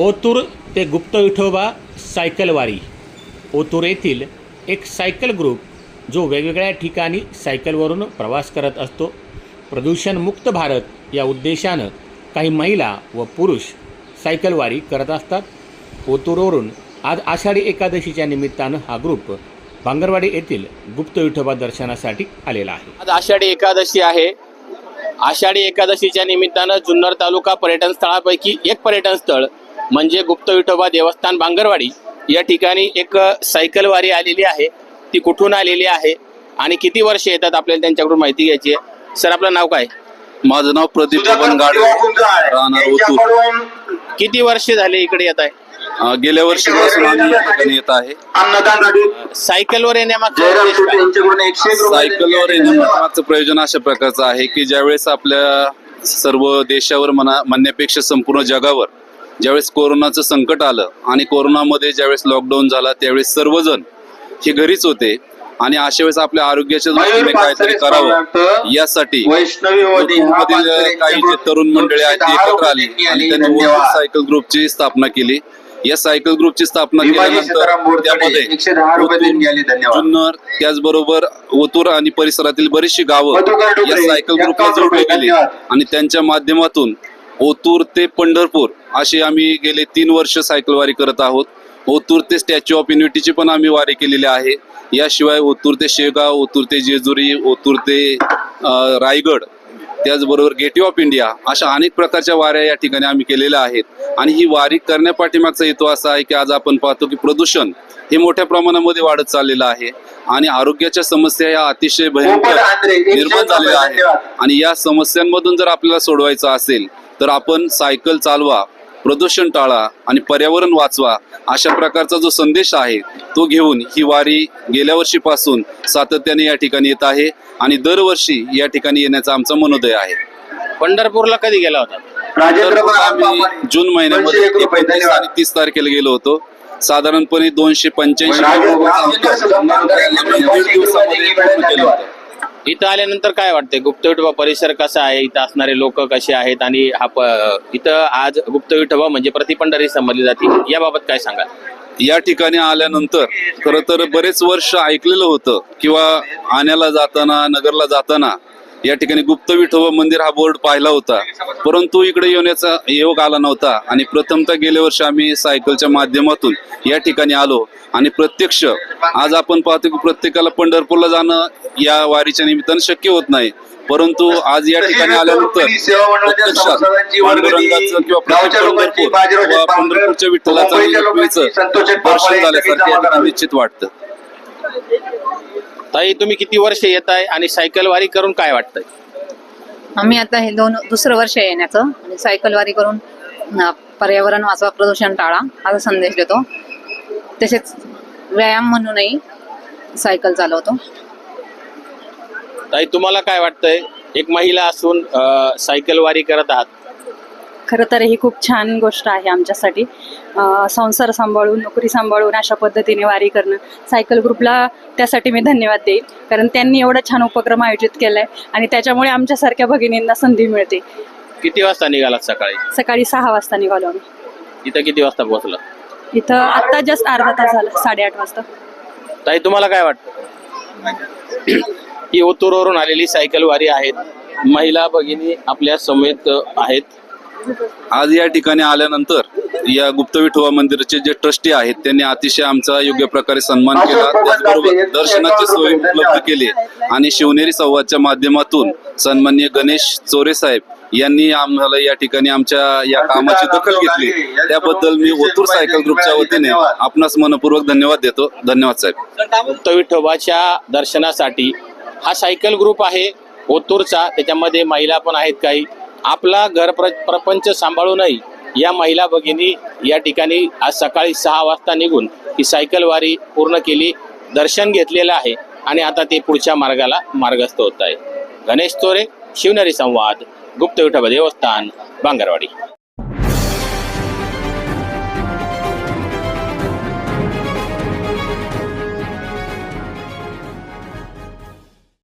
ओतूर ते गुप्त विठोबा सायकलवारी ओतूर येथील एक सायकल ग्रुप जो वेगवेगळ्या ठिकाणी सायकलवरून प्रवास करत असतो. प्रदूषणमुक्त भारत या उद्देशानं काही महिला व पुरुष सायकलवारी करत असतात. ओतूरवरून आज आषाढी एकादशीच्या निमित्तानं हा ग्रुप भांगरवाडी येथील गुप्त विठोबा दर्शनासाठी आलेला आहे. आज आषाढी एकादशी आहे. आषाढी एकादशीच्या निमित्तानं जुन्नर तालुका पर्यटन स्थळापैकी एक पर्यटन स्थळ म्हणजे गुप्त विठोबा देवस्थान भांगरवाडी या ठिकाणी एक सायकल वारी आलेली आहे. ती कुठून आलेली आहे आणि किती वर्ष येतात आपल्याला त्यांच्याकडून माहिती घ्यायची आहे? सर आपलं नाव काय? माझं नाव प्रदीप बबन गाडवे राहणार ओतूर. किती वर्ष झाले इकडे येत आहे? गेल्या वर्षीपासून आम्ही या ठिकाणी येत आहे. सायकलवर येण्यामागचा सायकलवर येण्यामागचं प्रयोजन अशा प्रकारचं आहे की ज्यावेळेस आपल्या सर्व देशावर म्हणा म्हणण्यापेक्षा संपूर्ण जगावर ज्यावेळेस कोरोनाचं संकट आलं आणि कोरोनामध्ये ज्यावेळेस लॉकडाऊन झाला त्यावेळेस सर्वजण हे घरीच होते. आणि अशा वेळेस आपल्या आरोग्याच्या दृष्टीने काहीतरी करावं यासाठी काही जे तरुण मंडळी आहेत ते एकत्र आली. आणि त्यांनी सायकल ग्रुपची स्थापना केली. या सायकल ग्रुपची स्थापना केल्यानंतर त्यामध्ये जुन्नर त्याचबरोबर ओतूर आणि परिसरातील बरीचशी गावं या सायकल ग्रुपला जोडली गेली. आणि त्यांच्या माध्यमातून ओतूर ते पंढरपूर अशी आम्ही गेले तीन वर्ष सायकल वारी करत आहोत. ओतूर ते स्टॅच्यू ऑफ युनिटीची पण आम्ही वारी केलेली आहे. याशिवाय ओतूर ते शेगाव ओतूर ते जेजुरी ओतूर ते रायगड त्याचबरोबर गेटवे ऑफ इंडिया अशा अनेक प्रकारच्या वाऱ्या या ठिकाणी आम्ही केलेल्या आहेत. आणि ही वारी करण्यापाठीमागचा हेतू असा आहे की आज आपण पाहतो की प्रदूषण हे मोठ्या प्रमाणामध्ये वाढत चाललेलं आहे. आणि आरोग्याच्या समस्या या अतिशय भयंकर निर्माण झालेल्या आहेत. आणि या समस्यांमधून जर आपल्याला सोडवायचं असेल तर आपण सायकल चालवा प्रदूषण टाळा आणि पर्यावरण वाचवा अशा प्रकारचा जो संदेश आहे तो घेऊन ही वारी गेल्या वर्षीपासून सातत्याने या ठिकाणी येत आहे आणि दरवर्षी या ठिकाणी येण्याचा आमचा मनोदय आहे. पंढरपूरला कधी गेला होता? आम्ही जून महिन्यामध्ये एकोणतीस. आणि तीस तारखेला गेलो होतो. साधारणपणे दोनशे पंच्याऐंशी केलं होतं. इथं आल्यानंतर काय वाटतंय? गुप्त विठोबा परिसर कसा आहे? इथं असणारे लोक कसे आहेत? आणि हा प- इथं आज गुप्त विठोबा म्हणजे प्रतिपंढरी समजली जाते. याबाबत काय सांगाल? या ठिकाणी आल्यानंतर खरं तर बरेच वर्ष ऐकलेलं होतं. किंवा आण्याला जाताना नगरला जाताना या ठिकाणी गुप्त विठोबा मंदिर हा बोर्ड पाहिला होता. परंतु इकडे येण्याचा योग आला नव्हता आणि प्रथमतः गेल्या वर्षी आम्ही सायकलच्या माध्यमातून या ठिकाणी आलो. आणि प्रत्यक्ष आज आपण पाहतो की प्रत्येकाला पंढरपूरला जाणं या वारीच्या निमित्तानं शक्य होत नाही. परंतु आज या ठिकाणी आल्यानंतर पांडुरंगाचं किंवा पंढरपूरच्या विठ्ठलाचं दर्शन झाल्यासारखं निश्चित वाटतं. ताई तुम्ही किती वर्ष येत आहे आणि सायकल वारी करून काय वाटतंय? आम्ही आता हे दोन दुसरं वर्ष आहे येण्याचं. आणि सायकलवारी करून अं, पर्यावरण वाचवा प्रदूषण टाळा असा संदेश देतो. तसेच व्यायाम म्हणूनही सायकल चालवतो. ताई तुम्हाला काय वाटतंय? एक महिला असून अं, सायकल वारी करत आहात. खरं तर ही खूप छान गोष्ट आहे आमच्यासाठी. संसार सांभाळून नोकरी सांभाळून अशा पद्धतीने वारी करणं. सायकल ग्रुपला त्यासाठी मी धन्यवाद देईन. कारण त्यांनी एवढा छान उपक्रम आयोजित केलाय आणि त्याच्यामुळे आमच्यासारख्या भगिनींना संधी मिळते. किती वाजता निघालात सकाळी? सकाळी सहा वाजता निघालो आम्ही. इथं किती वाजता पोहोचला इथं आत्ता जस्ट अर्धा तास झाला साडेआठ वाजता. ताई तुम्हाला काय वाटतं? ही ओतूरवरून आलेली सायकल वारी आहेत. महिला भगिनी आपल्या समेत आहेत. आज या ठिकाणी आल्यानंतर या गुप्त विठोबा मंदिराचे जे ट्रस्टी आहेत त्यांनी अतिशय आमचा योग्य प्रकारे सन्मान केला. त्याचबरोबर दर्शनाची सोय उपलब्ध केली. आणि शिवनेरी संवादच्या माध्यमातून सन्मान्य गणेश चोरे साहेब यांनी आम्हाला या ठिकाणी आमच्या या कामाची दखल घेतली. त्याबद्दल मी ओतूर सायकल ग्रुपच्या वतीने आपणास मनपूर्वक धन्यवाद देतो. धन्यवाद साहेब. गुप्त विठोबाच्या दर्शनासाठी हा सायकल ग्रुप आहे ओतूरचा. त्याच्यामध्ये महिला पण आहेत काही. आपला घर प्र प्रपंच सांभाळूनही या महिला भगिनी या ठिकाणी आज सकाळी सहा वाजता निघून ही सायकल वारी पूर्ण केली दर्शन घेतलेलं आहे आणि आता ते पुढच्या मार्गाला मार्गस्थ होत आहे. गणेश चोरे शिवनेरी संवाद गुप्त विठोबा देवस्थान बांगरवाडी.